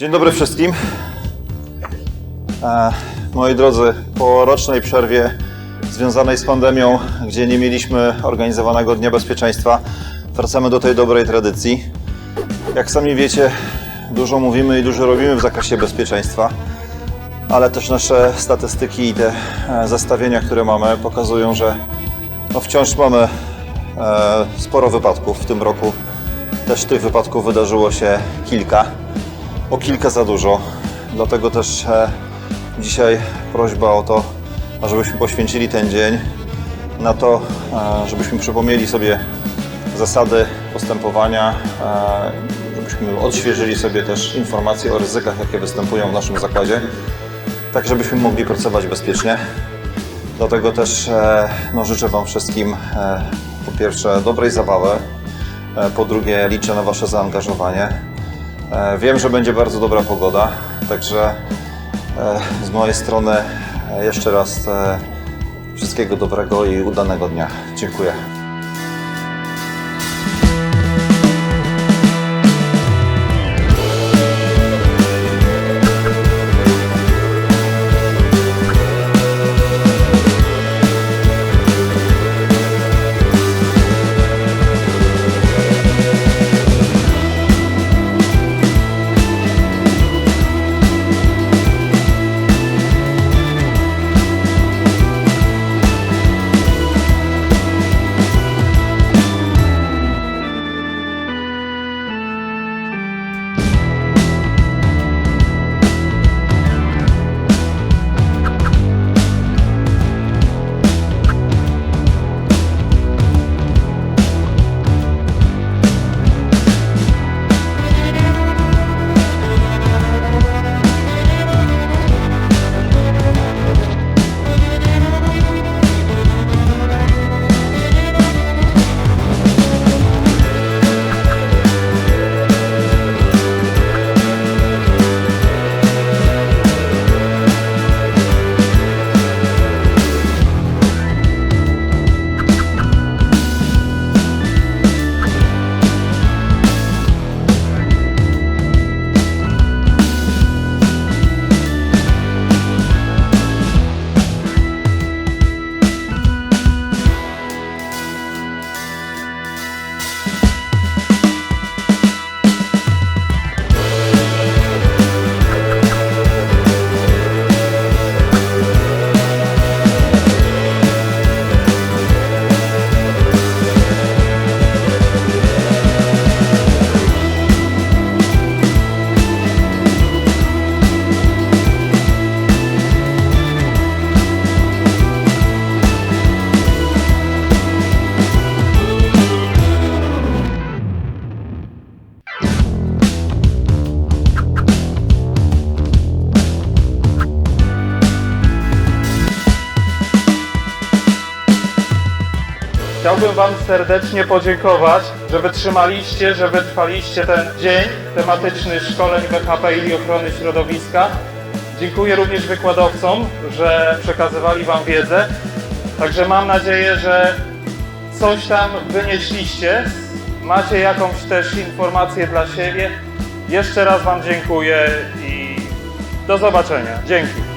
Dzień dobry wszystkim. E, moi drodzy, po rocznej przerwie związanej z pandemią, gdzie nie mieliśmy organizowanego Dnia Bezpieczeństwa, wracamy do tej dobrej tradycji. Jak sami wiecie, dużo mówimy i dużo robimy w zakresie bezpieczeństwa, ale też nasze statystyki i te e, zestawienia, które mamy, pokazują, że no wciąż mamy e, sporo wypadków w tym roku. Też tych wypadków wydarzyło się kilka o kilka za dużo. Dlatego też e, dzisiaj prośba o to, żebyśmy poświęcili ten dzień na to, e, żebyśmy przypomnieli sobie zasady postępowania, e, żebyśmy odświeżyli sobie też informacje o ryzykach, jakie występują w naszym zakładzie, tak żebyśmy mogli pracować bezpiecznie. Dlatego też no, życzę Wam wszystkim po pierwsze dobrej zabawy, po drugie liczę na Wasze zaangażowanie. E, Wiem, że będzie bardzo dobra pogoda, także e, z mojej strony e, jeszcze raz wszystkiego dobrego i udanego dnia. Dziękuję. Chciałbym Wam serdecznie podziękować, że wytrzymaliście, że wytrwaliście ten dzień tematyczny szkoleń BHP i ochrony środowiska. Dziękuję również wykładowcom, że przekazywali Wam wiedzę. Także mam nadzieję, że coś tam wynieśliście. Macie jakąś też informację dla siebie. Jeszcze raz Wam dziękuję i do zobaczenia. Dzięki.